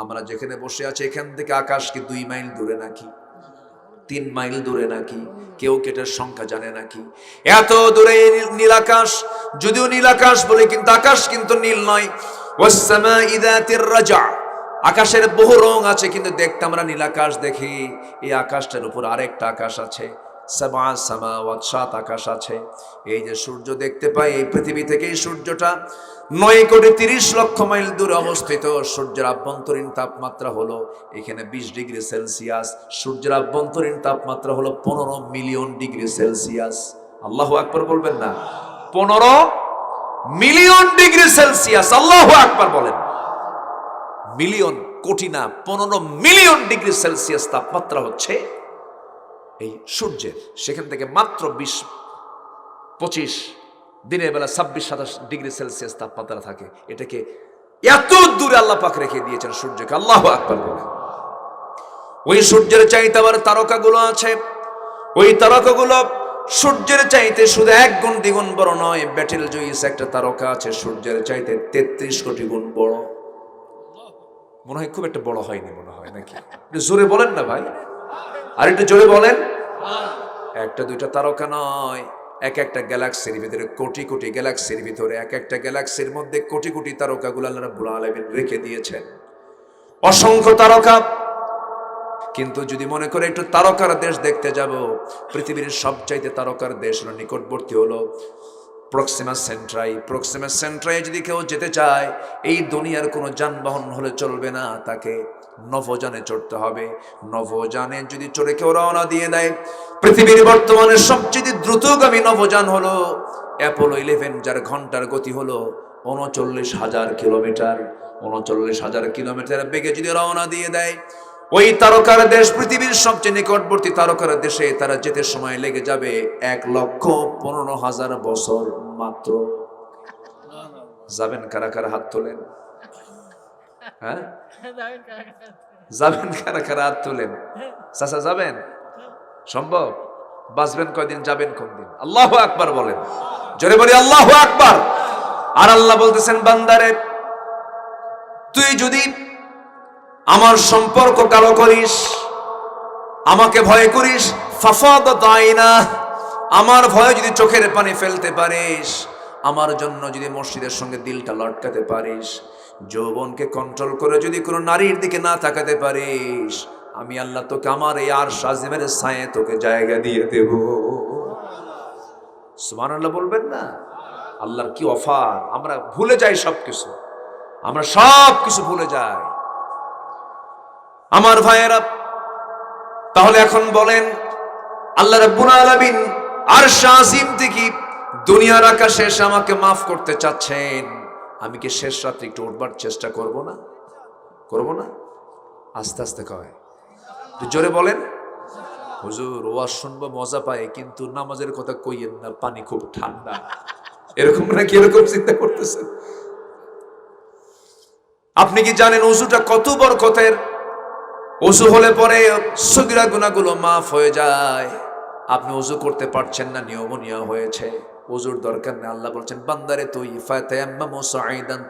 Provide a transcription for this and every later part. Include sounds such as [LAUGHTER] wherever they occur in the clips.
আমরা যেখানে বসে আছি, এখান থেকে আকাশ কি দুই মাইল দূরে নাকি? তিন মাইল দূরে নাকি? কেউ কেটার সংখ্যা জানে নাকি? এত দূরে এই নীল আকাশ, যদিও নীল আকাশ বলে কিন্তু আকাশ কিন্তু নীল নয়। আকাশের বহু রং আছে, কিন্তু দেখতে আমরা নীল আকাশ দেখি। এই আকাশটার উপর আরেকটা আকাশ আছে। সামা সামাওয়াত সাত আকাশ আছে। এই যে সূর্য দেখতে পাই, এই পৃথিবী থেকে এই সূর্যটা নয় কোটি তিরিশ লক্ষ মাইল দূরে অবস্থিত। সূর্যের আভ্যন্তরীণ তাপমাত্রা হলো এখানে বিশ ডিগ্রি সেলসিয়াস। সূর্যের আভ্যন্তরীণ তাপমাত্রা হলো পনেরো মিলিয়ন ডিগ্রি সেলসিয়াস। আল্লাহ আকবর বলবেন না। পনেরো মিলিয়ন ডিগ্রি সেলসিয়াস। আল্লাহ আকবর বলেন। মিলিয়ন কোটি না, পনেরো মিলিয়ন ডিগ্রি সেলসিয়াস তাপমাত্রা হচ্ছে এই সূর্যের, সেখান থেকে মাত্র বিশ, পঁচিশ, দিনের বেলা ছাব্বিশ, সাতাশ ডিগ্রি সেলসিয়াস তাপমাত্রা থাকে। এটাকে এত দূরে আল্লাহ পাক রেখে দিয়েছেন সূর্যকে। আল্লাহ আকবর বলে। ওই সূর্যের চাইতে আবার তারকাগুলো আছে। ওই তারকাগুলো সূর্যের চাইতে শুধু এক গুণ দ্বিগুণ বড় নয়। ব্যাটেল জয়িস একটা তারকা আছে, সূর্যের চাইতে তেত্রিশ কোটি গুণ বড়। মনে হয় খুব একটা বড় হয়নি মনে হয় নাকি? জোরে বলেন না ভাই। আর একটু জোরে বলেন। একটা, দুইটা তারকা নয়। এক একটা গ্যালাক্সির ভিতরে কোটি কোটি গ্যালাক্সির ভিতরে এক একটা গ্যালাক্সির মধ্যে কোটি কোটি তারকাগুলো আল্লাহ রাব্বুল আলামিন রেখে দিয়েছেন। অসংখ্য তারকা। কিন্তু যদি মনে করে একটু তারকার দেশ দেখতে যাব, পৃথিবীর সবচাইতে তারকার দেশ হলো, নিকটবর্তী হলো প্রক্সিমা সেন্ট্রাই। প্রক্সিমা সেন্ট্রাই যদি কেউ যেতে চায়, এই দুনিয়ার কোনো যানবাহন হলে চলবে না তাকে। নভোযানে চড়তে হবে। নভোযানে যদি চড়ে কেউ রওনা দিয়ে দেয়, পৃথিবীর বর্তমানে সবচেয়ে দ্রুতগামী নভোযান হলো অ্যাপোলো ইলেভেন যার ঘণ্টার গতি হলো উনচল্লিশ হাজার কিলোমিটার। উনচল্লিশ হাজার কিলোমিটার বেগে যদি রওনা দিয়ে দেয়, ওই তারকার দেশ পৃথিবীর সবচেয়ে নিকটবর্তী তারকার দেশে তারা যেতে সময় লেগে যাবে এক লক্ষ পনেরো হাজার বছর মাত্র। যাবেন কারা কারা হাত তোলেন? হ্যাঁ? যাবেন কারা কারা হাত তোলেন? চাচা, যাবেন? সম্ভব? বাঁচবেন কয়দিন, যাবেন কোন দিন আল্লাহ আকবার বলেন। জোরে বলি, আল্লাহ আকবার। আর আল্লাহ বলতেছেন, বান্দারে, তুই যদি আমার সম্পর্ক কালো করিস, আমাকে ভয় করিস না আমার ভয়ে যদি চোখের পানি ফেলতে পারিস, আমার জন্য যদি মসজিদের সঙ্গে দিলটা লটকাতে পারিস যৌবনকে কন্ট্রোল করে যদি কোনো নারীর দিকে না তাকাতে পারিস, আমি আল্লাহ তোকে আমার এই আর সাজিমের ছায়ে তোকে জায়গা দিয়ে দেব। সুমান আল্লাহ বলবেন না? আল্লাহর কি অফার? আমরা ভুলে যাই সব কিছু আমরা সব কিছু ভুলে যাই। আমার ভাইয়েরা, তাহলে এখন বলেন, আল্লাহ রাব্বুল আলামিন আর শাহিম থেকে দুনিয়ার আকাশে এসে আমাকে মাফ করতে চাচ্ছেন। আমি কি শেষ রাত্রে একটু উঠবার চেষ্টা করব না? করব না? আস্তে আস্তে একটু জোরে বলেন। হুজুর, ওয়াজ শুনব, মজা পায়, কিন্তু নামাজের কথা কইয়েন না, পানি খুব ঠান্ডা। এরকম নাকি এরকম চিন্তা করতেছেন? আপনি কি জানেন উজুটা কত বড় কথার অজু হলে পরে সগিরা গুণাগুলো মাফ হয়ে যায়। আপনি অজু করতে পারছেন না নিয়মনিয়া হয়েছে। অজুর দরকার নেই, আল্লাহ বলছেন, বান্দারে তুই ফায়াম্মামু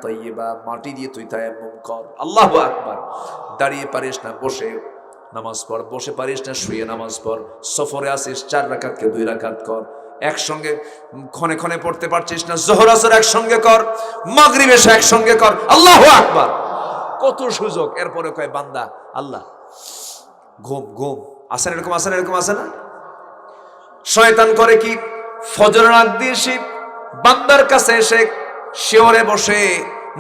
তাইয়্যিবা, মাটি দিয়ে তুই তায়াম্মুম কর। আল্লাহু আকবার। দাঁড়িয়ে পারিস না, বসে নামাজ পড়, বসে পারিস না, শুয়ে নামাজ পড়। সফরে আসিস, চার রাকাতকে দুই রাকাত কর। একসঙ্গে ক্ষণে ক্ষণে পড়তে পারছিস না, জোহর আসর একসঙ্গে কর, মাগরিব এসে একসঙ্গে কর। আল্লাহ আকবার। কত সুযোগ। এরপরে কয়, বান্দা, আল্লাহ, ঘুম ঘুম। আসেন এরকম আসেন এরকম আসে না? শয়তান করে কি? ফজর রাত দিয়ে বান্দার কাছে এসে শিওরে বসে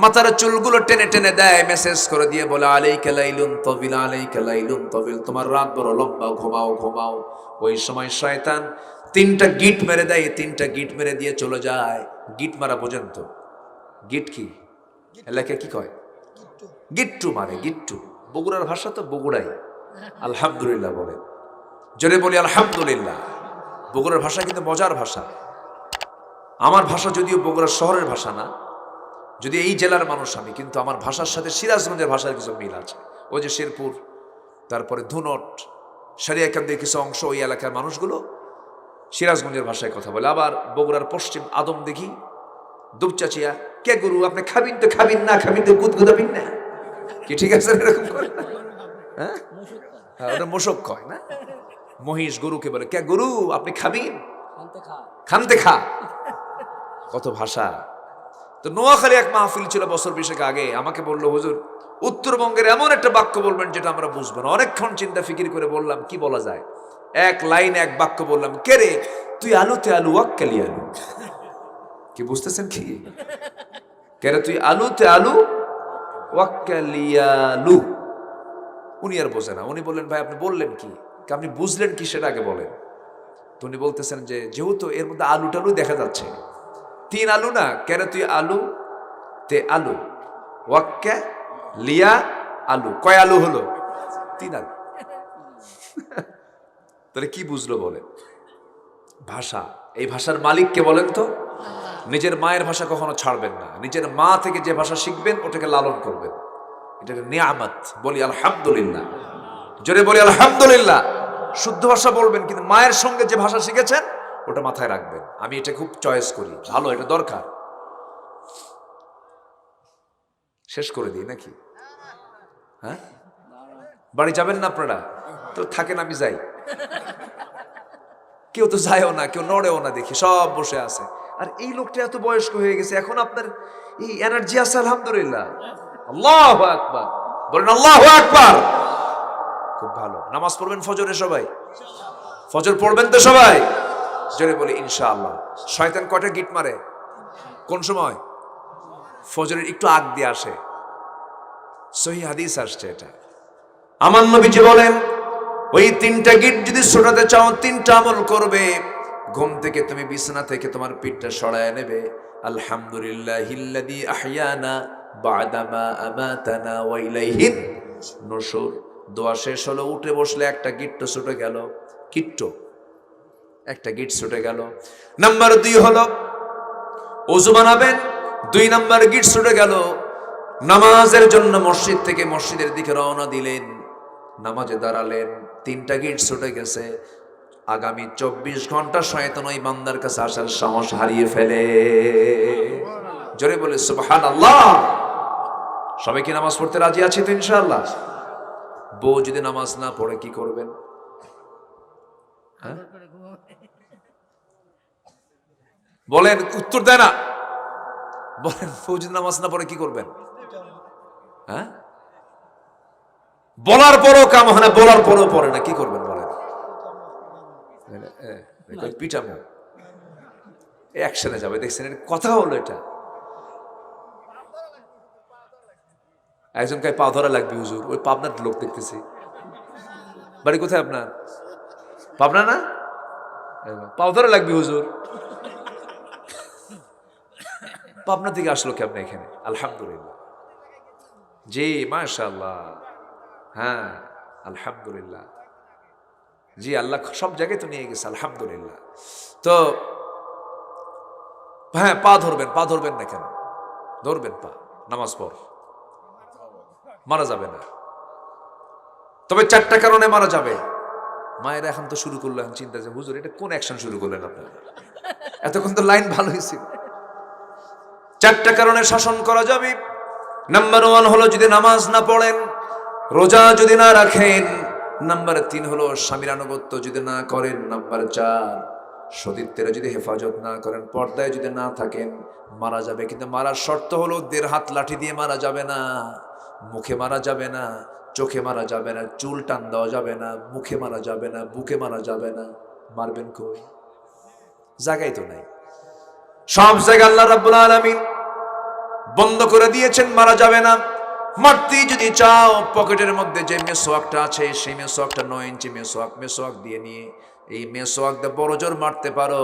মাথার চুলগুলো টেনে টেনে দেয় মেসেজ করে দিয়ে বলে আলাই কেলাইলুন তবিল আলাই কেলাইলুন তবিল, তোমার রাত বড় লম্বা, ঘুমাও ঘুমাও। ওই সময় শয়তান তিনটা গিট মেরে দেয়, তিনটা গিট মেরে দিয়ে চলে যায়। গিট মারা পর্যন্ত। গিট কি? এলাকায় কি কয়? গিট্টু মানে গিট্টু বগুড়ার ভাষা তো বগুড়াই। আলহামদুলিল্লাহ বলে। জোরে বলি, আলহামদুলিল্লাহ। বগুড়ার ভাষা কিন্তু মজার ভাষা। আমার ভাষা যদিও বগুড়ার শহরের ভাষা না যদি এই জেলার মানুষ আমি কিন্তু আমার ভাষার সাথে সিরাজগঞ্জের ভাষার কিছু মিল আছে। ওই যে শেরপুর তারপরে ধুনট সারিয়াকান্দের কিছু অংশ ওই এলাকার মানুষগুলো সিরাজগঞ্জের ভাষায় কথা বলে। আবার বগুড়ার পশ্চিম আদম দেখি দুপচাচিয়া কে গুরু আপনি খাবিন তো খাবিন না খাবিন তো গুদগুদাবিন না। কি ঠিক আছে এরকম করে? হ্যাঁ? হ্যাঁ, ওটা মোশক কয় না? মহিষ গরুকে বলে কে গরু আপনি খাবেন খানতে খা। কত ভাষা। তো নোয়াখালী এক মাহফিল ছিল বছর বিশেক আগে। আমাকে বলল হুজুর উত্তরবঙ্গের এমন একটা বাক্য বলবেন যেটা আমরা বুঝব না। অনেকক্ষণ চিন্তা ফিকির করে বললাম কি বলা যায়? এক লাইন এক বাক্য বললাম কে রে তুই আলুতে আলু ওয়াক্কালি আলু। কি বুঝতেছেন কি? কে রে তুই আলুতে আলু ওয়াক্কালিয়ালু উনি আর বোঝে না। উনি বললেন ভাই আপনি বললেন কে? আপনি বুঝলেন কি সেটা আগে বলেন। তো উনি বলতেছেন যে, যেহেতু এর মধ্যে আলু টালু দেখা যাচ্ছে, তিন আলু না, কেন তুই আলু? তে আলু। ওয়াক্কা লিয়া আলু। কয় আলু হলো? তিন আলু। [LAUGHS] তাহলে কি বুঝলো বলে ভাষা। এই ভাষার মালিককে বলেন তো। নিজের মায়ের ভাষা কখনো ছাড়বেন না। নিজের মা থেকে যে ভাষা শিখবেন, ওটাকে লালন করবেন। এটাকে নিয়ামত বলি আলহামদুলিল্লাহ। জোরে বলি আলহামদুলিল্লাহ। শুদ্ধ ভাষা বলবেন, কিন্তু মায়ের সঙ্গে যে ভাষা শিখেছেন, ওটা মাথায় রাখবেন। আমি এটা খুব চয়েস করি। ভালো, এটা দরকার। শেষ করে দিই নাকি? হ্যাঁ? বাড়ি যাবেন না আপনারা? তো থাকেন, আমি যাই। কেউ তো যায়ও না, কেউ নড়েও না দেখি, সব বসে আছে। আর এই লোকটা এত বয়স্ক হয়ে গেছে, এখন আপনার এই এনার্জি আছে, আলহামদুলিল্লাহ। আল্লাহ আকবার। বলেন, আল্লাহ আকবার। খুব ভালো। নামাজ পড়বেন ফজরে সবাই? ফজর পড়বেন তো সবাই? জোরে বলি, ইনশাআল্লাহ। শয়তান কটা গিট মারে? কোন সময়? ফজরের একটু আগ দিয়ে আসে। সহি হাদিস আসছে এটা। আমার নবীজি বলেন, ওই তিনটা গিট যদি ছোটাতে চাও, তিনটা আমল করবে। ঘুম থেকে তুমি বিছানা থেকে তোমার পিঠটা সরায় নেবে। আলহামদুলিল্লাহ আহিয়ানা নশুর। দোয়া শেষ হলো, উঠে বসলে একটা গিট্ট ছুটে গেল। কিট্ট একটা গিট ছুটে গেল। নাম্বার দুই হলো অজু বানাবেন, দুই নাম্বার গিট ছুটে গেল। নামাজের জন্য মসজিদ থেকে মসজিদের দিকে রওনা দিলেন, নামাজে দাঁড়ালেন, তিনটা গিট ছুটে গেছে। আগামী চব্বিশ ঘণ্টা শয়তান ওই বান্দার কাছে আসার সাহস হারিয়ে ফেলে। জোরে বলে সুবহান আল্লাহ সবাই কি নামাজ পড়তে রাজি আছি তো ইনশাআল্লাহ? বউ যদি নামাজ না পড়ে কি করবেন? হ্যাঁ? বলেন উত্তর দেয় না। বলেন বউ যদি নামাজ না পড়ে কি করবেন? হ্যাঁ? বলার পরও কাম হয় না বলার পরও পড়ে না কি করবেন বলেন? পিটামো অ্যাকশনে যাবে দেখছেন এটা কথা হলো এটা। একজন পা ধরা লাগবে, হুজুর। ওই পাবনার লোক দেখতেছি। বাড়ি কোথায় আপনার? পাবনা না? পাও ধরা লাগবে, হুজুর। পাবনা থেকে আসলো কি আপনি এখানে? আলহামদুলিল্লাহ। জি মাশাল্লাহ হ্যাঁ আলহামদুলিল্লাহ। জি, আল্লাহ সব জায়গায় তো নিয়ে গেছে, আলহামদুলিল্লাহ। তো হ্যাঁ পা ধরবেন পা ধরবেন না কেন? ধরবেন পা, নামাজ পড়। মারা যাবে না। তবে চারটা কারণে মারা যাবে। মায়েরা এখন তো শুরু করল চিন্তা যে, হুজুর, এটা কোন অ্যাকশন শুরু করলেন আপনারা এতক্ষণ তো লাইন ভালো হয়েছিল চারটা কারণে শাসন করা যাবে। নাম্বার ওয়ান হলো যদি নামাজ না পড়েন, রোজা যদি না রাখেন। নাম্বার তিন হলো স্বামীর আনুগত্য যদি না করেন। নাম্বার চার, সতীত্বের যদি হেফাজত না করেন, পর্দায় যদি না থাকেন, মারা যাবে। কিন্তু মারার শর্ত হলো দেড় হাত লাঠি দিয়ে মারা যাবে না। মুখে মারা যাবে না, চোখে মারা যাবে না, চুল টান দেওয়া যাবে না, মুখে মারা যাবে না, বুকে মারা যাবে না। মারবেন কই? জায়গায় তো নাই। সব জায়গা আল্লাহ রাব্বুল আলামিন বন্ধ করে দিয়েছেন, মারা যাবে না। মারতেই যদি চাও, পকেটের মধ্যে যে মেসোয়াকটা আছে, সেই মেসোয়াকটা নয় ইঞ্চি মেসোয়াক মেসোয়াক দিয়ে নিয়ে এই মেসোয়াক দিয়ে বড় জোর মারতে পারো।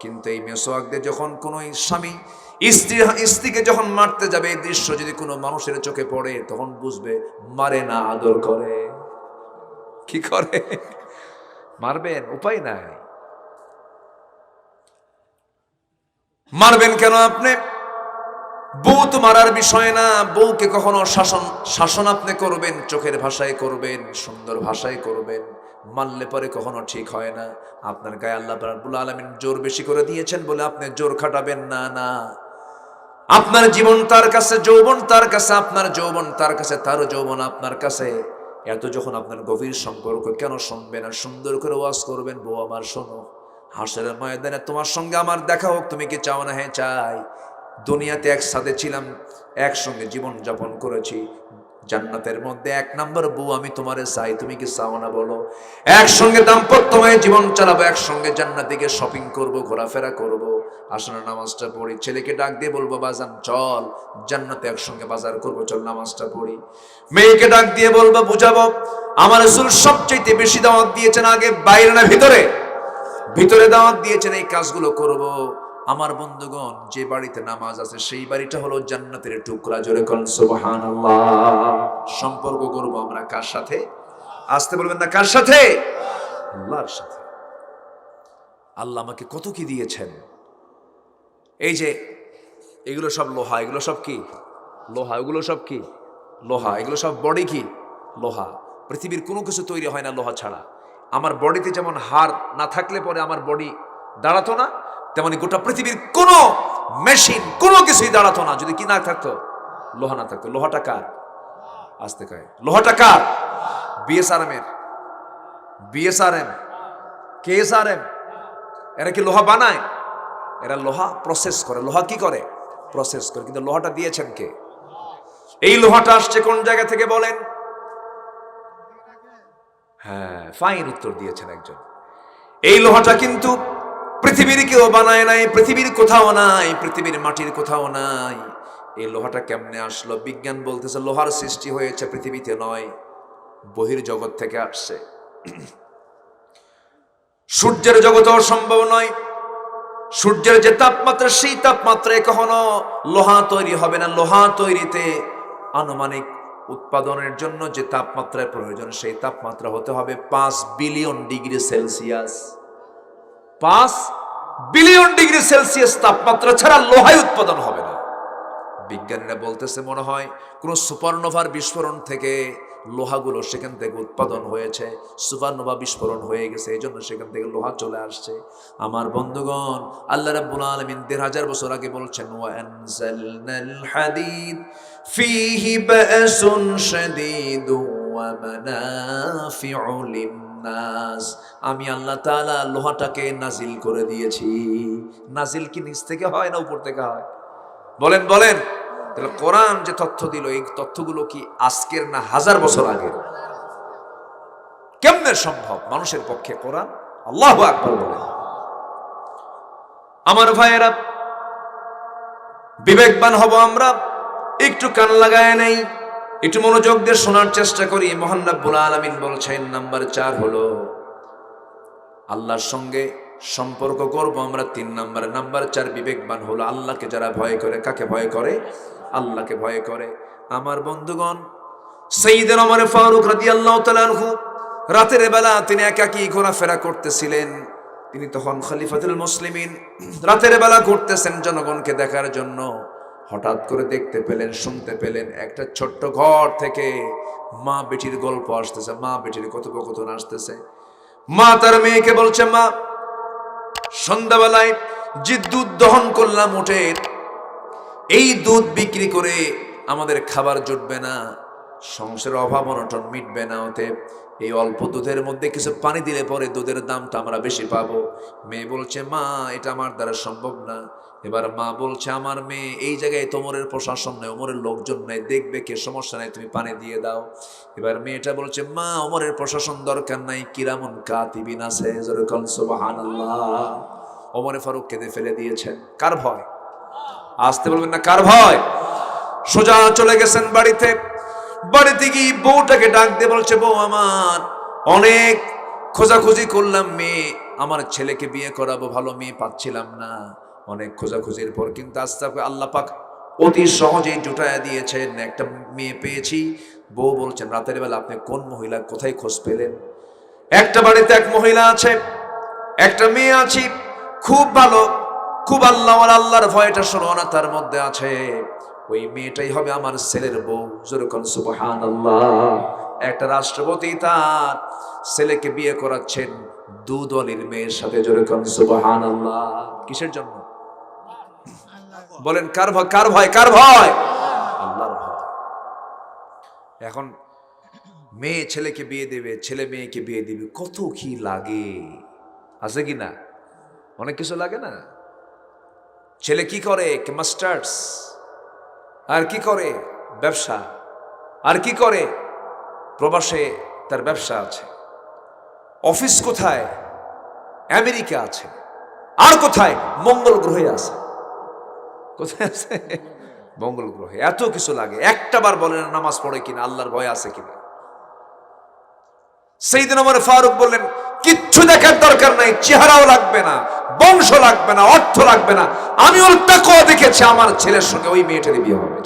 কিন্তু এই মেসোয়াক দিয়ে যখন কোনো স্বামী স্ত্রী, স্ত্রীকে যখন মারতে যাবে এই দৃশ্য যদি কোনো মানুষের চোখে পড়ে, তখন বুঝবে মারে না, আদর করে। কি করে? মারবেন? উপায় নাই। মারবেন কেন আপনি? বউ তো মারার বিষয় না। বউকে কখনো শাসন শাসন আপনি করবেন, চোখের ভাষায় করবেন, সুন্দর ভাষায় করবেন। মানলে পরে কখনো ঠিক হয় না। আপনার গায়ে আল্লাহ রাব্বুল আলামিন জোর বেশি করে দিয়েছেন বলে আপনি জোর খাটাবেন। না না। আপনার জীবন তার কাছে, যৌবন তার কাছে, আপনার যৌবন তার কাছে তার যৌবন আপনার কাছে। এত যখন আপনার গভীর সম্পর্ক, কেন শুনবেন আর সুন্দর করে ওয়াজ করবেন? বউ আমার, শোনো হাসের ময়দানে তোমার সঙ্গে আমার দেখা হোক, তুমি কি চাও না? হ্যাঁ চাই। দুনিয়াতে একসাথে ছিলাম, একসঙ্গে জীবন যাপন করেছি। জান্নাতের মধ্যে এক নম্বর বউ আমি তোমারে চাই, তুমি কি চাও না বলো? একসঙ্গে দাম্পত্যময় জীবন চালাবো, একসঙ্গে জান্নাত দিকে শপিং করব, ঘোরাফেরা করব। আসলে নামাজটা পড়ি। ছেলেকে ডাক দিয়ে বলব, বাজান, চল, জান্নাতে একসঙ্গে বাজার করব, চল নামাজটা পড়ি। মেয়েকে ডাক দিয়ে বলব, বুঝাবো, আমার রসুল সবচেয়ে বেশি দাওয়াত দিয়েছেন আগে বাইরে না ভিতরে? ভিতরে দাওয়াত দিয়েছেন, এই কাজগুলো করব। আমার বন্ধুগণ, যে বাড়িতে নামাজ আছে, সেই বাড়িটা হলো জান্নাতের টুকরা। জোরে কোন, সুবহানাল্লাহ। সম্পর্ক করব আমরা কার সাথে? আসতে বলবেন না কার সাথে? আল্লাহর সাথে। আল্লাহ আমাকে কত কি দিয়েছেন? এই যে, এগুলো সব লোহা, এগুলো সব কি? লোহা এগুলো সব কি? লোহা, এগুলো সব বডি কি? লোহা। পৃথিবীর কোনো কিছু তৈরি হয় না লোহা ছাড়া। আমার বডিতে যেমন হার না থাকলে পরে আমার বডি দাঁড়াতো না, তেমনি গোটা পৃথিবীর কোনো মেশিন কোনো কিছুই দাঁড়াতো না। যদি কি না থাকতো? লোহা না থাকতো। লোহাটা কার? আসতে কয়। লোহাটা কার? বিএসআরএম এর। বিএসআরএম কেএসআরএম এরা কি লোহা বানায়? এরা লোহা প্রসেস করে। লোহা কি করে? প্রসেস করে। কিন্তু লোহাটা দিয়েছেন কে? এই লোহাটা আসছে কোন জায়গা থেকে বলেন? হ্যাঁ ফাইন উত্তর দিয়েছেন একজন। এই লোহাটা কিন্তু পৃথিবীর কেউ বানায় নাই, পৃথিবীর কোথাও নাই, পৃথিবীর মাটির কোথাও নাই। এই লোহাটা কেমনে আসলো? বিজ্ঞান বলতেছে লোহার সৃষ্টি হয়েছে পৃথিবীতে নয়, বহির জগৎ থেকে আসছে। [CLEARS THROAT] সূর্যের জগতেও সম্ভব নয় সূর্যের যে তাপমাত্রা, সেই তাপমাত্রায় কখনো লোহা তৈরি হবে না। লোহা তৈরিতে আনুমানিক উৎপাদনের জন্য যে তাপমাত্রায় প্রয়োজন, সেই তাপমাত্রা হতে হবে পাঁচ বিলিয়ন ডিগ্রি সেলসিয়াস। পাঁচ বিলিয়ন ডিগ্রি সেলসিয়াস তাপমাত্রা ছাড়া লোহাই উৎপাদন হবে না। বিজ্ঞানীরা বলতেছে, মনে হয় কোনো সুপারনোভার বিস্ফোরণ থেকে লোহাগুলো সেখান থেকে উৎপাদন হয়েছে। সুপারনোভা বিস্ফোরণ হয়ে গেছে। এই জন্য সেখান থেকে লোহা চলে আসছে। আমার বন্ধুগণ, আল্লাহ রাব্বুল আলামিন দেড় হাজার বছর আগে বলছেন ওয়া আনজালনাল হাদিদ ফীহি বাসুন শাদীদু ওয়া মানাফিউ লিন্নাস। আমি আল্লাহ তাআলা লোহাটাকে নাজিল করে দিয়েছি। নাজিল কি নিচ থেকে হয় না উপর থেকে হয়? বলেন বলেন। তাহলে কোরআন যে তথ্য দিল, এই তথ্যগুলো কি আজকের না হাজার বছর আগের? কেমনে সম্ভব? মানুষের পক্ষে কোরআন? আল্লাহ আকবর আমার ভাইয়েরা, বিবেকবান হব আমরা। একটু কান লাগায় নেই, একটু মনোযোগ দিয়ে শোনার চেষ্টা করি। মোহান রাব্বুল আলামিন বলছেন, নাম্বার চার হলো, আল্লাহর সঙ্গে সম্পর্ক করব আমরা তিন নাম্বার। নাম্বার চার, বিবেকবান হলো আল্লাহকে যারা ভয় করে, কাকে ভয় করে? আল্লাহকে ভয় করে। আমার বন্ধুগণ সেইদের আমার ফারুক রাদি আল্লাহ তালানহু রাতের বেলা তিনি একাকি ঘোরাফেরা করতেছিলেন। তিনি তখন খলিফাতুল মুসলিমিন। রাতের বেলা ঘুরতেছেন জনগণকে দেখার জন্য। হঠাৎ করে দেখতে পেলেন, শুনতে পেলেন একটা ছোট্ট ঘর থেকে মা বেটির গল্প আসতেছে। মা বেটির কথোপকথন আসতেছে। মা তার মেয়েকে বলছে, মা, সন্ধ্যাবেলায় যে দুধ দহন করলাম উঠে এই দুধ বিক্রি করে আমাদের খাবার জুটবে না, সংসারের অভাব অনটন মিটবে না ওতে এই অল্প দুধের মধ্যে কিছু পানি দিলে পরে দুধের দামটা আমরা বেশি পাবো। মেয়ে বলছে, মা, এটা আমার দ্বারা সম্ভব না। এবার মা বলছে, আমার মেয়ে, এই জায়গায় তোমরের প্রশাসন নেই, ওমরের লোকজন নেই, দেখবে কে, সমস্যা নেই, তুমি পানি দিয়ে দাও। এবার মেয়েটা বলছে, মা, ওমরের প্রশাসন দরকার নাই, কিরামন কাতিবিন আছে ওমরে ফারুক কেঁদে ফেলে দিয়েছেন। কার ভয়? আসতে বলবেন না, কার ভয়? সোজা চলে গেছেন বাড়িতে। বাড়িতে গিয়ে বউটাকে ডাক দিয়ে বলছে, বউ আমার, অনেক খোঁজাখুঁজি করলাম মেয়ে। আমার ছেলেকে বিয়ে করাবো, ভালো মেয়ে পাচ্ছিলাম না। অনেক খোঁজাখুঁজির পর কিন্তু আস্তে আল্লাহ পাক অতি সহজেই জুটায়া দিয়েছেন, একটা মেয়ে পেয়েছি। বউ বলছেন, রাতের বেলা আপনি কোন মহিলা, কোথায় খোঁজ পেলেন? একটা বাড়িতে এক মহিলা আছে, একটা মেয়ে আছি, খুব ভালো। খুব আল্লাহ আল্লাহর ভয়টা শোনো তার মধ্যে আছে, ওই মেয়েটাই হবে আমার ছেলের বউ। যেরকম সুবহান একটা রাষ্ট্রপতি তার ছেলেকে বিয়ে করাচ্ছেন দুদলের মেয়ের সাথে যেরকম সুবহান কিসের জন্য? বলেন, কার ভয় কার ভয় কার ভয়? আল্লাহর ভয়। এখন মেয়ে ছেলেকে বিয়ে দেবে, ছেলে মেয়েকে বিয়ে দেবে, কত কি লাগে? আছে কি না? অনেক কিছু লাগে না? ছেলে কি করে? মাস্টার্স। আর কি করে? ব্যবসা। আর কি করে? প্রবাসে তার ব্যবসা আছে। অফিস কোথায়? আমেরিকা আছে। আর কোথায়? মঙ্গল গ্রহে আছে। কোথায় আছে? মঙ্গল গ্রহে। এত কিছু লাগে। একটা বার বলেন নামাজ পড়ে কিনা, আল্লাহর ভয় আছে কিনা? সেই দিন আমার ফারুক বললেন কিচ্ছু দেখার দরকার নাই, চেহারাও লাগবে না, বংশ লাগবে না, অর্থ লাগবে না। আমি ওর তাকওয়া দেখেছি, আমার ছেলের সঙ্গে ওই মেয়েটার বিয়ে হবে।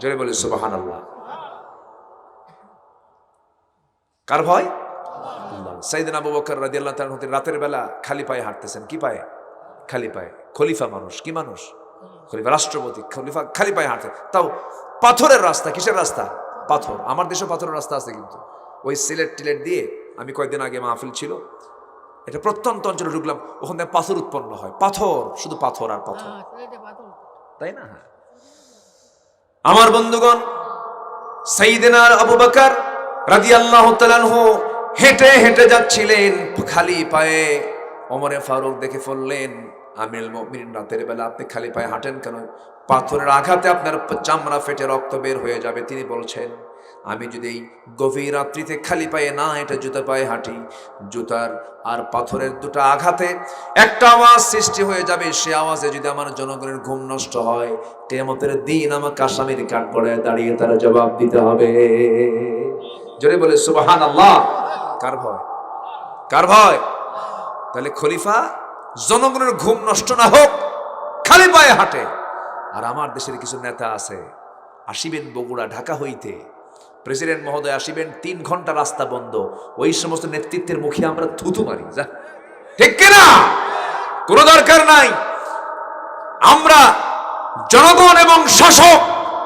জোরে বলে সুবাহান আল্লাহ কার ভয়? সাইদিন আবু বকর তাআলা হতে রাতের বেলা খালি পায়ে হাঁটতেছেন। কি পায়ে? খালি পায়ে। খলিফা মানুষ। কি মানুষ? খলিফা, রাষ্ট্রপতি, খলিফা খালি পায়ে হাঁটতে তাও পাথরের রাস্তা, কিসের রাস্তা? পাথর। আমার দেশে পাথরের রাস্তা আছে কিন্তু। ওই সিলেট টিলেট দিয়ে আমি কয়েকদিন আগে মাহফিল ছিল এটা প্রত্যন্ত অঞ্চলে ঢুকলাম ওখান থেকে পাথর উৎপন্ন হয়। পাথর শুধু পাথর আর পাথর। হ্যাঁ। তাই না? আমার বন্ধুগণ সাইদিনার আবু বকর রাদিয়াল্লাহু তাআলাহু হেঁটে হেঁটে যাচ্ছিলেন খালি পায়ে। ওমরে ফারুক দেখে ফেললেন আমিরুল মুমিনিন রাতের বেলা আপনি খালি পায়ে হাঁটেন কেন? পাথরের আঘাতে আপনার চামড়া ফেটে রক্ত বের হয়ে যাবে তিনি বলছেন আমি যদি এই গভীর রাত্রিতে খালি পায়ে না এটা জুতা পায়ে হাঁটি, জুতার আর পাথরের দুটো আঘাতে একটা আওয়াজ সৃষ্টি হয়ে যাবে। সে আওয়াজে যদি আমার জনগণের ঘুম নষ্ট হয় কেমতের দিন আমাকে আসামির কাঠ করে দাঁড়িয়ে তারা জবাব দিতে হবে। জোরে বলে সুবাহান আল্লাহ কার ভয়? কার ভয়? তাহলে খলিফা, জনগণের ঘুম নষ্ট না হোক, খালি পায়ে হাঁটে। আর আমার দেশের কিছু নেতা আছে, আসিবেন বগুড়া, ঢাকা হইতে। প্রেসিডেন্ট মহোদয় আসিবেন, তিন ঘণ্টা রাস্তা বন্ধ। ওই সমস্ত নেতৃত্বের মুখে আমরা থুতু মারি, যা। ঠিক কিনা? কোনো দরকার নাই। আমরা জনগণ এবং শাসক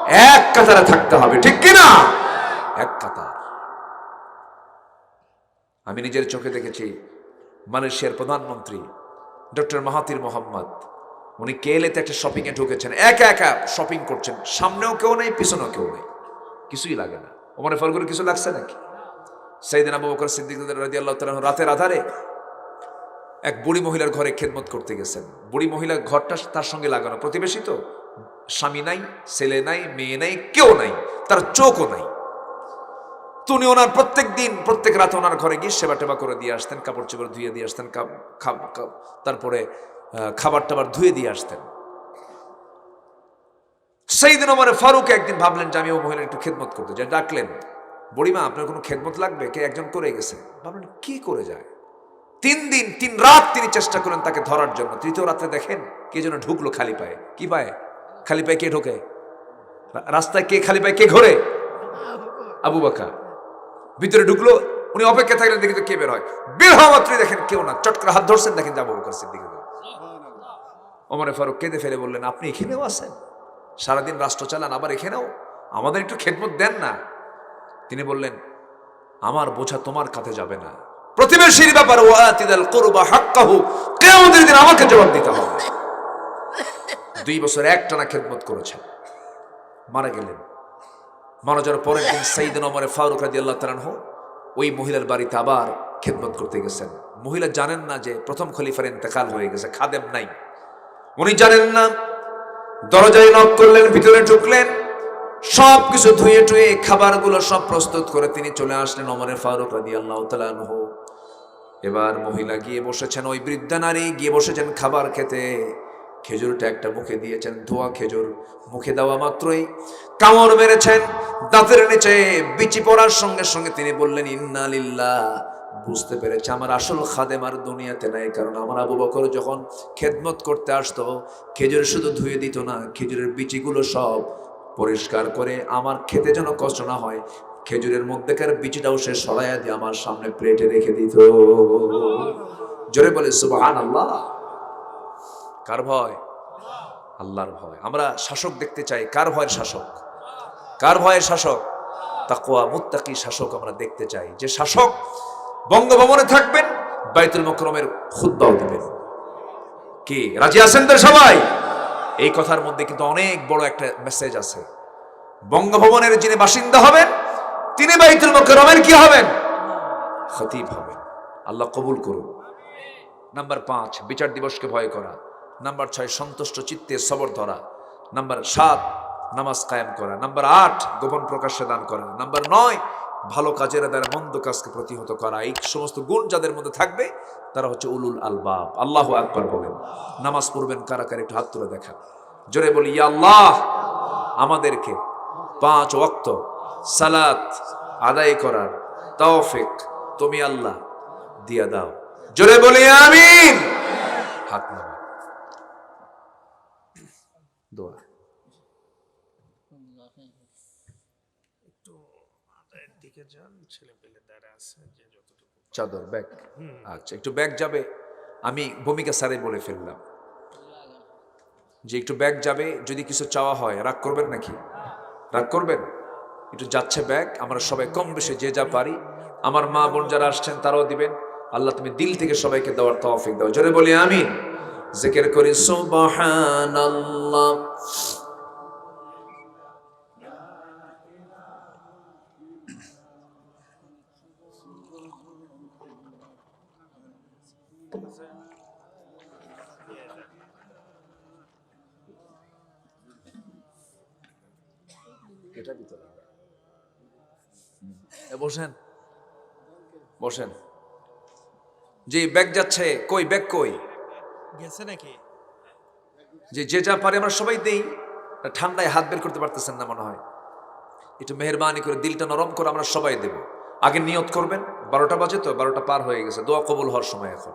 এক কাতারে থাকতে হবে, ঠিক কিনা? এক কাতার। আমি নিজের চোখে দেখেছি মালয়েশিয়ার প্রধানমন্ত্রী ডক্টর মাহাতির মোহাম্মদ। উনি কেলেতে একটা শপিংয়ে ঢুকেছেন, একা একা শপিং করছেন। সামনেও কেউ নেই, পিছনেও কেউ নেই। কিছুই লাগে না। ওমরে ফারুকের কিছু লাগছে নাকি? সেইদিন আবু বকর সিদ্দিক রাদিয়াল্লাহু তাআলা রাতের আধারে এক বুড়ি মহিলার ঘরে খেদমত করতে গেছেন। বুড়ি মহিলার ঘরটা তার সঙ্গে লাগানো। প্রতিবেশী তো স্বামী নাই, ছেলে নাই, মেয়ে নাই, কেউ নাই, তার চোখও নাই। তো উনি ওনার প্রত্যেক দিন, প্রত্যেক রাতে ওনার ঘরে গিয়ে সেবা টেবা করে দিয়ে আসতেন, কাপড় চোপড় ধুয়ে দিয়ে আসতেন তারপরে খাবার টাবার ধুয়ে দিয়ে আসতেন। সেই দিন আমার ফারুক একদিন ভাবলেন যে আমি ও মহিলা একটু খেদমত করতে যাই। ডাকলেন বড়িমা আপনার কোনো খেদমত লাগবে? কে একজন করে গেছে? ভাবলেন কি করে যায়? তিন দিন তিন রাত তিনি চেষ্টা করেন তাকে ধরার জন্য। তৃতীয় রাতে দেখেন কে যেন ঢুকলো খালি পায়ে। কি পায়ে? খালি পায়ে কে ঢোকে? রাস্তায় কে খালি পায়ে কে ঘোরে? আবু বাকা ভিতরে ঢুকলো উনি অপেক্ষা থাকলেন দেখি তো কে বের হয়। বের হওয়া মাত্রই দেখেন কেউ না। চট করে হাত ধরছেন দেখেন যে আবু বকর সিদ্দিক। ওমরে ফারুক কেঁদে ফেলে বললেন আপনি এখানেও আছেন? সারাদিন রাষ্ট্র চালান, আবার এখানেও আমাদের একটু খেদমত দেন না। তিনি বললেন, আমার বোঝা তোমার কাঁধে যাবে না। প্রতিবেশীর ব্যাপার ওয়াতিদাল কুরবা হাক্কাহু, কিয়ামতের দিন আমাকে জবাব দিতে হবে। দুই বছর একটানা খেদমত করেছেন। মারা গেলেন। মারা যাওয়ার পরের দিন সাইদিন ওমরে ফারুক রাদিয়াল্লাহু তাআলা আনহু ওই মহিলার বাড়িতে আবার খেদমত করতে গেছেন। মহিলা জানেন না যে প্রথম খলিফার ইন্তেকাল হয়ে গেছে, খাদেম নাই। উনি জানেন না দরজায় নক করলেন, ভিতরে ঢুকলেন। সব কিছু ধুয়ে টুয়ে খাবারগুলো সব প্রস্তুত করে তিনি চলে আসলেন অমরে ফারুক রাদি আল্লাহ এবার মহিলা গিয়ে বসেছেন, ওই বৃদ্ধা নারী গিয়ে বসেছেন খাবার খেতে। খেজুরটা একটা মুখে দিয়েছেন, ধোয়া খেজুর মুখে দেওয়া মাত্রই। কামড় মেরেছেন, দাঁতের নিচে বিচি পড়ার সঙ্গে সঙ্গে তিনি বললেন, ইন্না লিল্লাহ বুঝতে পেরেছে। আমার আসল খাদেম আর দুনিয়াতে নাই, কারণ আমার আবু বকর যখন খেদমত করতে আসতো, খেজুর শুধু ধুয়ে দিত না, খেজুরের বিচিগুলো সব পরিষ্কার করে আমার খেতে যেন কষ্ট না হয়, খেজুরের মধ্যেকার বিচিটাও সে সরাইয়া দিয়ে আমার সামনে প্লেটে রেখে দিত। জোরে বলে সুবহান আল্লাহ কার ভয়? আল্লাহর ভয়। আমরা শাসক দেখতে চাই, কার ভয়ের শাসক? কার ভয়ের শাসক? তাকোয়া মুত্তাকি শাসক আমরা দেখতে চাই। যে শাসক বঙ্গভবনে থাকবেন, বাইতুল মকরমের খুদ্াও দিবেন। কি? রাজি আছেন তো সবাই? এই কথার মধ্যে কিন্তু অনেক বড় একটা মেসেজ আছে। বঙ্গভবনের যিনি বাসিন্দা হবেন, তিনি বাইতুল মোকরমের কি হবেন? খতিব হবেন। আল্লাহ কবুল করুন। নাম্বার পাঁচ, বিচার দিবসকে ভয় করা। নাম্বার ছয়, সন্তুষ্ট চিত্তে সবর ধরা। নাম্বার সাত, নামাজ কায়েম করা। নাম্বার আট, গোপন প্রকাশ্যে দান করা। নাম্বার নয় ভালো কাজের দ্বারা মন্দ কাজকে প্রতিহত করা। এই সমস্ত গুণ যাদের মধ্যে থাকবে, তারা হচ্ছে উলুল আলবাব। আল্লাহ আকবার বলেন। নামাজ পড়বেন কারা কারা, একটু হাত তুলে দেখা। জোরে বলি আল্লাহ! আমাদেরকে পাঁচ ওয়াক্ত সালাত আদায় করার তৌফিক তুমি আল্লাহ দিয়া দাও। জোরে বলি, আমিন! হাত নামা দোয়া। দিকে যান ছেলে পেলে দাঁড়া আছে যে যতটুকু চাদর ব্যাগ। আচ্ছা একটু ব্যাগ যাবে আমি ভূমিকা স্যারে বলে ফেললাম। যে একটু ব্যাগ যাবে যদি কিছু চাওয়া হয় রাগ করবেন নাকি? রাগ করবেন? একটু যাচ্ছে ব্যাগ আমরা সবাই কম বেশি যে যা পারি আমার মা বোন যারা আসছেন তারাও দিবেন। আল্লাহ তুমি দিল থেকে সবাইকে দেওয়ার তৌফিক দাও। জোরে বলি আমিন। জিকির করি সুবহানাল্লাহ। বসেন। জি ব্যাগ যাচ্ছে কই ব্যাগ কই? গেছে নাকি? যে যে যা পারে আমরা সবাই দেই ঠান্ডায় হাত বের করতে পারতেছেন না মনে হয়। একটু মেহরবানি করে দিলটা নরম করে আমরা সবাই দেব। আগে নিয়ত করবেন বারোটা বাজে তো বারোটা পার হয়ে গেছে। দোয়া কবুল হওয়ার সময় এখন।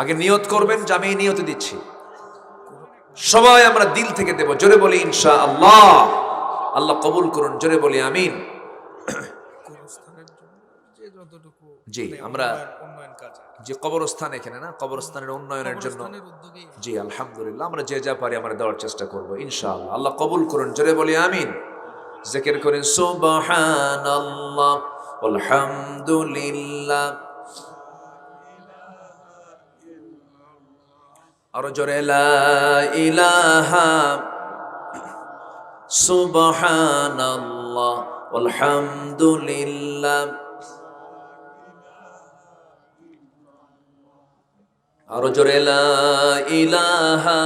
আগে নিয়ত করবেন যে আমি নিয়তে দিচ্ছি। সবাই আমরা দিল থেকে দেব। জোরে বলি ইনশা আল্লাহ আল্লাহ কবুল করুন জোরে বলি আমিন কোরস্থানের জন্য যে যতটুকু জি, আমরা- যে কবরস্থান এখানে না কবরস্থানের উন্নয়নের জন্য। জি আলহামদুলিল্লাহ আমরা যে যা পারি আমরা দেওয়ার চেষ্টা করব ইনশাআল্লাহ। আল্লাহ কবুল করুন জোরে বলি আমিন। জিকির করেন সুবহানাল্লাহ আলহামদুলিল্লাহ। আরও জোরে লা ইলাহা সুবহানাল্লাহ আলহামদুলিল্লাহ। আরও জোরে ইলাহা।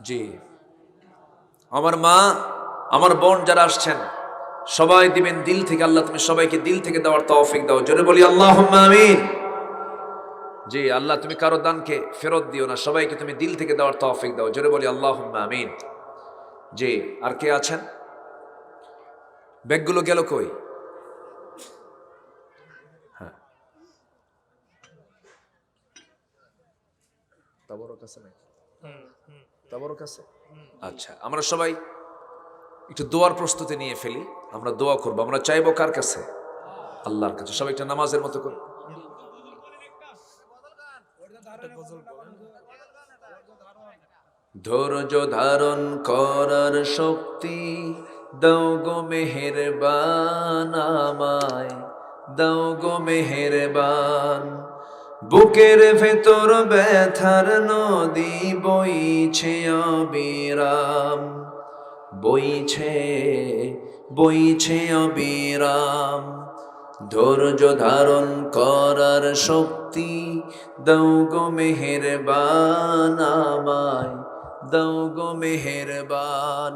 জি। আমার মা, আমার বোন যারা আসছেন, সবাই দিবেন দিল থেকে, আল্লাহ তুমি সবাইকে দিল থেকে দেওয়ার তৌফিক দাও। জোরে বলি আল্লাহ আমিন। জি, আল্লাহ তুমি কারও দানকে ফেরত দিও না, সবাইকে তুমি দিল থেকে দেওয়ার তৌফিক দাও। জোরে বলি আল্লাহ আমিন। জি, আর কে আছেন? ব্যাগগুলো গেল কই? তাবরও কাছে নাকি? হুম, হুম, তাবরও কাছে আচ্ছা আমরা সবাই একটু দোয়ার প্রস্তুতি নিয়ে ফেলি আমরা দোয়া করব। আমরা চাইব কার কাছে? আল্লাহর কাছে। সবাই একটা নামাজের মতো করে। ধৈর্য ধারণ করার শক্তি দাও গো মেহেরবান আমায় দাও গো মেহেরবান। বুকের ভেতর ব্যথার নদী বইছে অবিরাম, বইছে বইছে অবিরাম। ধৈর্য ধারণ করার শক্তি দাও গো মেহেরবান আমায়, দাও গো মেহেরবান।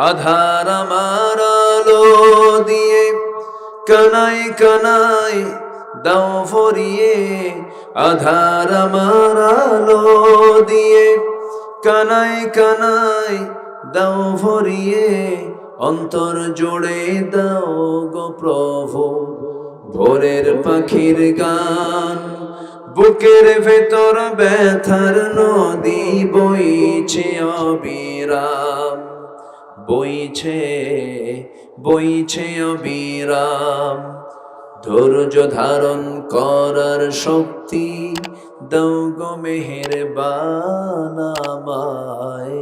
আধার আমার আলো দিয়ে কানাই কানাই দাও ভরিয়ে, আধার আমার আলো দিয়ে। কানাই কানাই দাও ভরিয়ে, অন্তর জোড়ে দাও গো প্রভু। ভোরের পাখির গান, বুকের ভেতর ব্যথার নদী বইছে অবিরাম। বইছে বইছে অবিরাম। ধৈর্য ধারণ করার শক্তি দাও গো মেহেরবান আমায়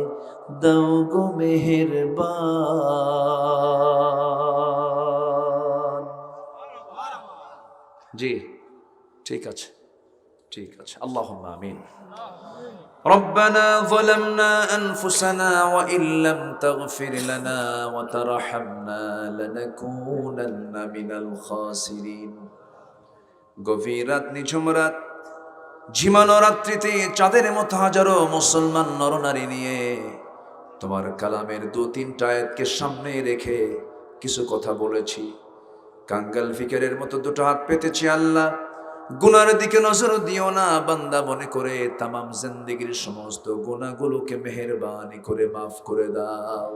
দাও গো মেহেরবান। জি, ঠিক আছে ঠিক আছে। আল্লাহ আমিন। ربنا ظلمنا أنفسنا وإن لم تغفر لنا وترحمنا لنكونن من الخاسرين গভীর রাত নিঝুম রাত ঝিমানো রাত্রিতে চাঁদের মতো হাজারো মুসলমান নরনারী নিয়ে তোমার কালামের দু তিনটা আয়াতকে সামনে রেখে কিছু কথা বলেছি কাঙ্গাল ফিকারের মতো দুটো হাত পেতেছি আল্লাহ গুনার দিকে নজর দিও না, বান্দা মনে করে তামাম জিন্দিগির সমস্ত গুণাগুলোকে মেহেরবানি করে মাফ করে দাও।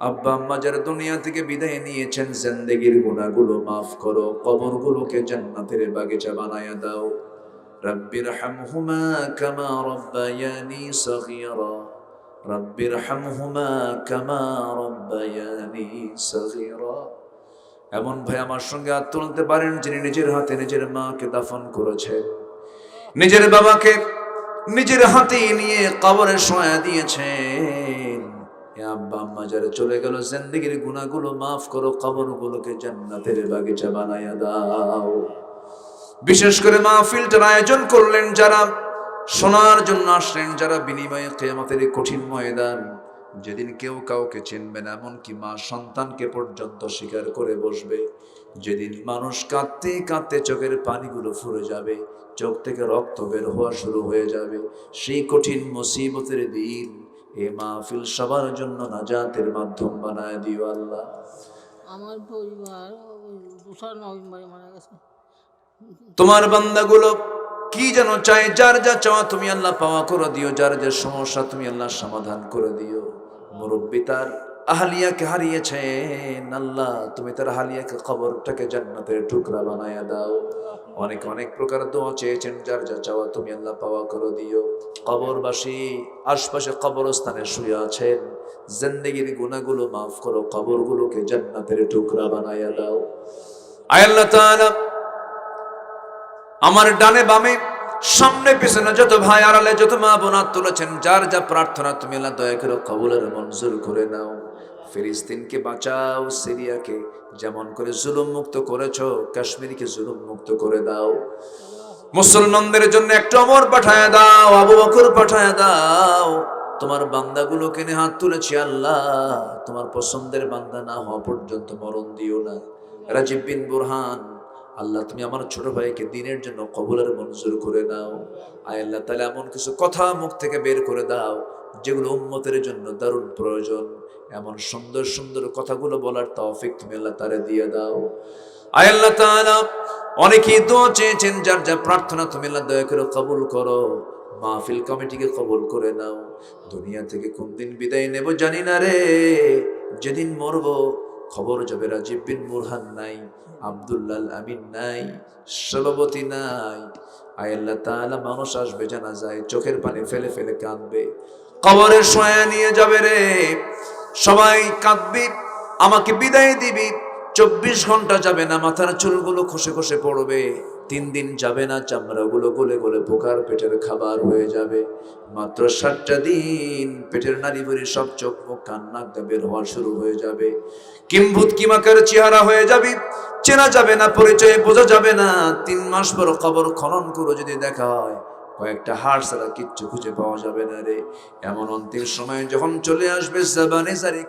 আব্বা আম্মা যারা দুনিয়া থেকে বিদায় নিয়েছেন, জিন্দেগির গুণাগুলো মাফ করো, কবরগুলোকে জান্নাতের বাগিচা বানায়া দাও। রব্বির হামহুমা কামা রব্বায়ানি সগীরা। রব্বির হামহুমা কামা রব্বায়ানি সগীরা। এমন ভাই আমার সঙ্গে হাত তুলতে পারেন যিনি নিজের হাতে নিজের মাকে দাফন করেছেন নিজের বাবাকে নিজের হাতে নিয়ে কবরে শোয়া দিয়েছেন। আব্বা আম্মা যারা চলে গেল, জিন্দেগির গুণাগুলো মাফ করো, কবরগুলোকে জান্নাতের বাগিচা বানায়া দাও। বিশেষ করে মাহফিলটার আয়োজন করলেন যারা, শোনার জন্য আসলেন যারা বিনিময়ে কেয়ামতের কঠিন ময়দান। যেদিন কেউ কাউকে চিনবে না এমনকি মা সন্তানকে পর্যন্ত স্বীকার করে বসবে যেদিন মানুষ কাঁদতে কাঁদতে চোখের পানিগুলো ফুরে যাবে চোখ থেকে রক্ত বের হওয়া শুরু হয়ে যাবে সেই কঠিন মুসিবতের দিন এ মাহফিল সবার জন্য নাজাতের মাধ্যম বানায় দিও আল্লাহ। আমার পরিবার দোসরা নভেম্বরে মারা গেছে। তোমার বান্দাগুলো কি যেন চায় যার যা চাওয়া তুমি আল্লাহ পাওয়া করে দিও যার যে সমস্যা তুমি আল্লাহ সমাধান করে দিও। মুরব্বী তার আহালিয়াকে হারিয়েছেন। আল্লাহ, তুমি তার হালিয়াকে খবরটাকে জান্নাতের টুকরা বানায়া দাও। অনেক অনেক প্রকার দোয়া চেয়েছেন, যার যা চাওয়া তুমি আল্লাহ পাওয়া করে দিও। কবরবাসী আশপাশে কবরস্থানে শুয়ে আছেন। জিন্দেগির গুণাগুলো মাফ করো, কবরগুলোকে জান্নাতের টুকরা বানায়া দাও। আয় আল্লাহ তাআলা, আমার ডানে বামে সামনে পিছনে যত ভাই আড়ালে যত মা বোনা তুলেছেন, যার যা প্রার্থনা তুমি আল্লাহ দয়া করে কবুলের মঞ্জুর করে নাও। ফিলিস্তিনকে বাঁচাও, সিরিয়াকে যেমন করে জুলুম মুক্ত করেছ, কাশ্মীরকে জুলুম মুক্ত করে দাও। মুসলমানদের জন্য একটা অমর পাঠায় দাও, আবু বকর পাঠায় দাও। তোমার বান্দাগুলোকে নিয়ে হাত তুলেছি আল্লাহ, তোমার পছন্দের বান্দা না হওয়া পর্যন্ত মরণ দিও না। রাজীব বিন বুরহান আল্লাহ, তুমি আমার ছোট ভাইকে দিনের জন্য কবুলের মঞ্জুর করে নাও আয় আল্লাহ, তাহলে এমন কিছু কথা মুখ থেকে বের করে দাও, যেগুলো উম্মতের জন্য দারুণ প্রয়োজন। এমন সুন্দর সুন্দর কথাগুলো বলার তৌফিক তুমি আল্লাহ তারে দিয়ে দাও। আয় আল্লাহ তাআলা, অনেকেই দোয়া চেয়েছেন, যার যা প্রার্থনা তুমি আল্লাহ দয়া করে কবুল করো। মাহফিল কমিটিকে কবুল করে নাও। দুনিয়া থেকে কোন দিন বিদায় নেব জানি না রে, যেদিন মরবো খবর যাবে রাজীব বিন মুরহান নাই, আবদুল্লাল আমিন নাই, সভাপতি নাই। আল্লাহ তাআলা, মানুষ আসবে জানা যায় চোখের পানি ফেলে ফেলে কাঁদবে। কবরের সয়া নিয়ে যাবে রে। সবাই কাঁদবি, আমাকে বিদায় দিবি। চব্বিশ ঘণ্টা যাবে না, মাথার চুলগুলো খসে খসে পড়বে। তিন দিন যাবে না, চামড়াগুলো গলে গলে পোকার পেটের খাবার হয়ে যাবে। মাত্র সাতটা দিন পেটের নারী বুড়ি সব চোখ কান্না বের হওয়া শুরু হয়ে যাবে। কিম্ভূত কিমাকার চেহারা হয়ে যাবি। চেনা যাবে না, পরিচয়ে বোঝা যাবে না। তিন মাস পর খবর খনন করে যদি দেখা হয়, কয়েকটা হাড় ছাড়া কিচ্ছু খুঁজে পাওয়া যাবে না রে। এমন অন্তিম সময় যখন চলে আসবে, জাবানে জারি